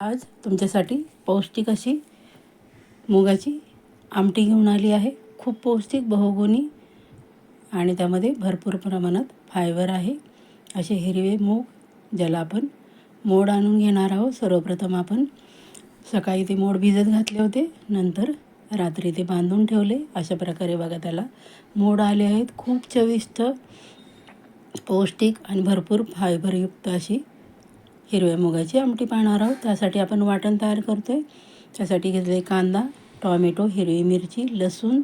आज तुमच्यासाठी पौष्टिक अशी मुगाची आमटी घेऊन आली आहे. खूप पौष्टिक बहुगुणी आणि त्यामध्ये भरपूर प्रमाणात फायबर आहे. असे हिरवे मूग ज्याला आपण मोड आणून घेणार आहोत. सर्वप्रथम आपण सकाळी ते मोड भिजत घातले होते. नंतर रात्री ते बांधून ठेवले. अशा प्रकारे बघा त्याला मोड आले आहेत. खूप चविष्ट पौष्टिक आणि भरपूर फायबरयुक्त अशी हिरव्या मुगाची आमटी पाहणार आहोत. त्यासाठी आपण वाटण तयार करतो आहे त्यासाठी घेतले कांदा टॉमॅटो हिरवी मिरची लसूण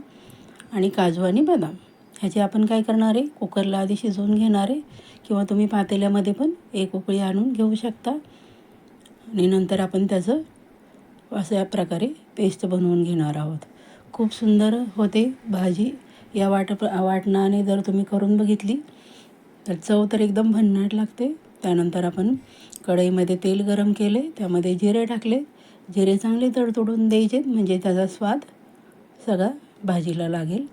आणि काजू आणि बदाम. ह्याचे आपण काय करणार आहे? कुकरला आधी शिजवून घेणार आहे. किंवा तुम्ही पातेल्यामध्ये पण एक उकळी आणून घेऊ शकता. आणि नंतर आपण त्याचं अशा प्रकारे पेस्ट बनवून घेणार आहोत. खूप सुंदर होते भाजी. या वाट वाटणाने जर तुम्ही करून बघितली तर चव तर एकदम भन्नाट लागते. त्यानंतर आपण कढईमध्ये तेल गरम केले त्यामध्ये जिरे टाकले. जिरे चांगले तडतडून द्यायचे म्हणजे त्याचा स्वाद सगळा भाजीला लागेल.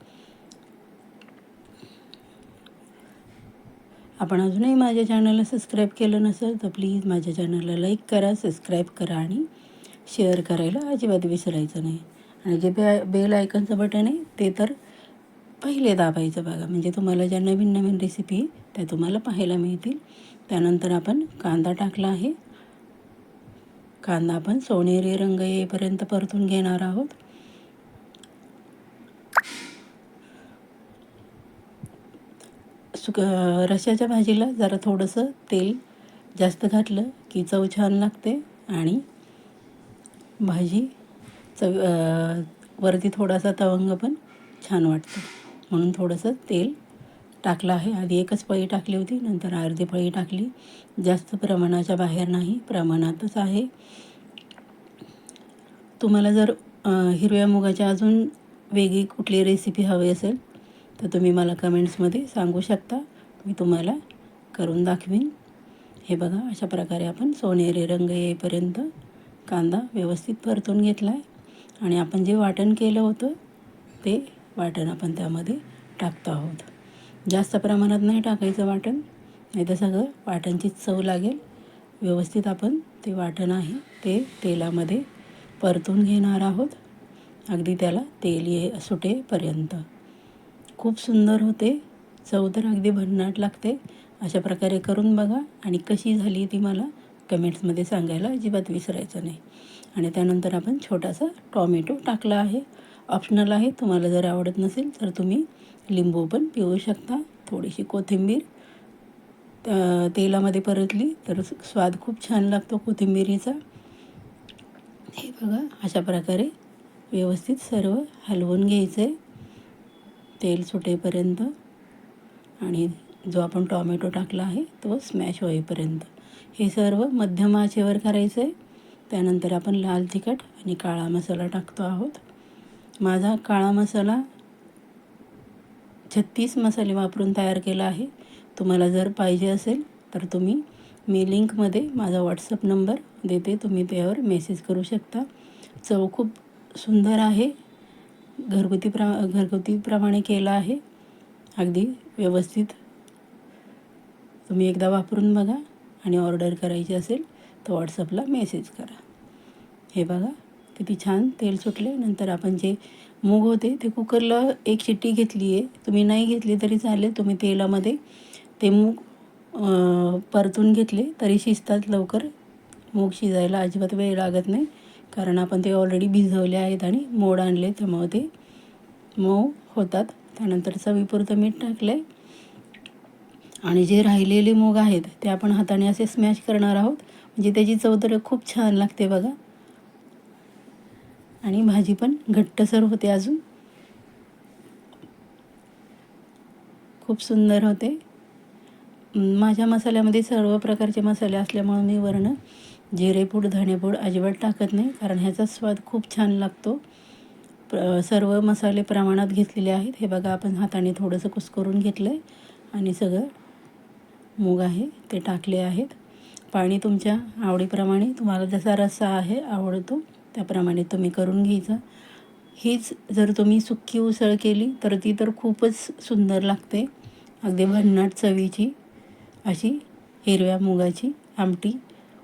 आपण अजूनही माझ्या चॅनलला सबस्क्राईब केलं नसेल तर प्लीज माझ्या चॅनलला लाईक करा सबस्क्राईब करा आणि शेअर करायला अजिबात विसरायचं नाही. आणि जे बे बेल आयकनचं बटन आहे ते तर पहिले दाबायचं बघा. म्हणजे तुम्हाला ज्या नवीन नवीन रेसिपी त्या तुम्हाला पाहायला मिळतील. त्यानंतर आपण कांदा टाकला आहे. कांदा आपण सोनेरी रंग येईपर्यंत परतून घेणार आहोत. सुक रश्याच्या भाजीला जरा थोडंसं तेल जास्त घातलं की चव छान लागते आणि भाजी चव वरती थोडासा तवंग पण छान वाटतं. म्हणून थोडंसं तेल टाकलं आहे. आधी एकच पळी टाकली होती नंतर अर्धी पळी टाकली. जास्त प्रमाणाच्या बाहेर नाही प्रमाणातच आहे. तुम्हाला जर हिरव्या मुगाच्या अजून वेगळी कुठली रेसिपी हवी असेल तर तुम्ही मला कमेंट्समध्ये सांगू शकता. मी तुम्हाला करून दाखवीन. हे बघा अशा प्रकारे आपण सोनेरी रंग येईपर्यंत कांदा व्यवस्थित परतून घेतला आहे आणि आपण जे वाटण केलं होतं ते वाटण आपण त्यामध्ये टाकतो आहोत. जास्त प्रमाणात नाही टाकायचं वाटण. नाही तर सगळं वाटणची चव लागेल. व्यवस्थित आपण ते वाटण आहे ते तेलामध्ये परतून घेणार आहोत. अगदी त्याला तेल ये सुटेपर्यंत. खूप सुंदर होते. चव तर अगदी भन्नाट लागते. अशा प्रकारे करून बघा. आणि कशी झाली ती मला कमेंट्समध्ये सांगायला अजिबात विसरायचं नाही. आणि त्यानंतर आपण छोटासा टॉमॅटो टाकला आहे. ऑप्शनल आहे. तुम्हाला जर आवडत नसेल तर तुम्ही लिंबू पण पिऊ शकता. थोडीशी कोथिंबीर तेलामध्ये परतली तर स्वाद खूप छान लागतो कोथिंबीरीचा. हे बघा अशा प्रकारे व्यवस्थित सर्व हलवून घ्यायचं आहे तेल सुटेपर्यंत. आणि जो आपण टॉमॅटो टाकला आहे तो स्मॅश होईपर्यंत. हे सर्व मध्यम आचेवर करायचं आहे त्यानंतर आपण लाल तिखट आणि काळा मसाला टाकतो आहोत. माझा काळा मसाला छत्तीस मसाले वापरून तयार केला आहे. तुम्हाला जर पाहिजे असेल तर तुम्ही मी लिंकमध्ये माझा व्हॉट्सअप नंबर देते. तुम्ही त्यावर मेसेज करू शकता. चव खूप सुंदर आहे. घरगुती प्रा घरगुतीप्रमाणे केला आहे. अगदी व्यवस्थित. तुम्ही एकदा वापरून बघा आणि ऑर्डर करायची असेल तर व्हॉट्सअपला मेसेज करा. हे बघा. किती छान तेल सुटले नंतर आपण जे मूग होते ते कुकरला एक शिट्टी घेतली आहे. तुम्ही नाही घेतली तरी चालेल तुम्ही तेलामध्ये ते मूग परतून घेतले तरी शिजतात लवकर. मूग शिजायला अजिबात वेळ लागत नाही कारण आपण ते ऑलरेडी भिजवले आहेत आणि मोड आणले त्यामुळे ते मऊ होतात. त्यानंतर चवीपुरतं मीठ टाकलं आहे आणि जे राहिलेले मूग आहेत ते आपण हाताने असे स्मॅश करणार आहोत. म्हणजे त्याची चव तर खूप छान लागते बघा. आणि भाजी पण घट्टसर होते अजून. खूप सुंदर होते. माझ्या मसाल्यामध्ये सर्व प्रकारचे मसाले असल्यामुळे मी वरणं जिरेपूड धणेपूड अजिबात टाकत नाही कारण ह्याचा स्वाद खूप छान लागतो. सर्व मसाले प्रमाणात घेतलेले आहेत. हे बघा आपण हाताने थोडंसं कुस्करून घेतलं आहे आणि सगळं मूग आहे ते टाकले आहेत. पाणी तुमच्या आवडीप्रमाणे तुम्हाला जसा रस्सा आहे आवडतो. त्याप्रमाणे तुम्ही करून घ्यायचं. हीच जर तुम्ही सुक्की उसळ केली तर ती तर खूपच सुंदर लागते. अगदी भन्नाट चवीची अशी हिरव्या मुगाची आमटी.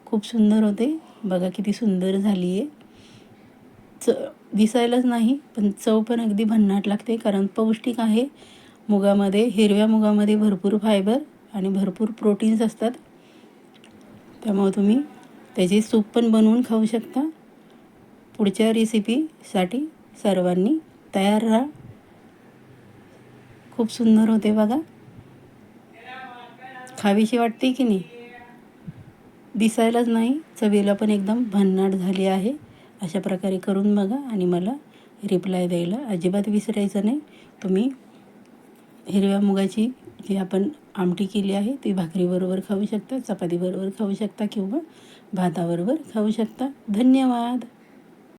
खूप सुंदर होते. बघा किती सुंदर झाली आहे च दिसायलाच नाही पण चव पण अगदी भन्नाट लागते. कारण पौष्टिक आहे. मुगामध्ये हिरव्या मुगामध्ये भरपूर फायबर आणि भरपूर प्रोटीन्स असतात. त्यामुळे तुम्ही त्याचे सूप पण बनवून खाऊ शकता. पुढच्या रेसिपीसाठी सर्वांनी तयार राहा. खूप सुंदर होते बघा. खावीशी वाटते की नाही? दिसायलाच नाही चवीला पण एकदम भन्नाट झाली आहे. अशा प्रकारे करून बघा आणि मला रिप्लाय द्यायला अजिबात विसरायचं नाही. तुम्ही हिरव्या मुगाची जी आपण आमटी केली आहे ती भाकरीबरोबर खाऊ शकता चपातीबरोबर खाऊ शकता किंवा भाताबरोबर खाऊ शकता. धन्यवाद!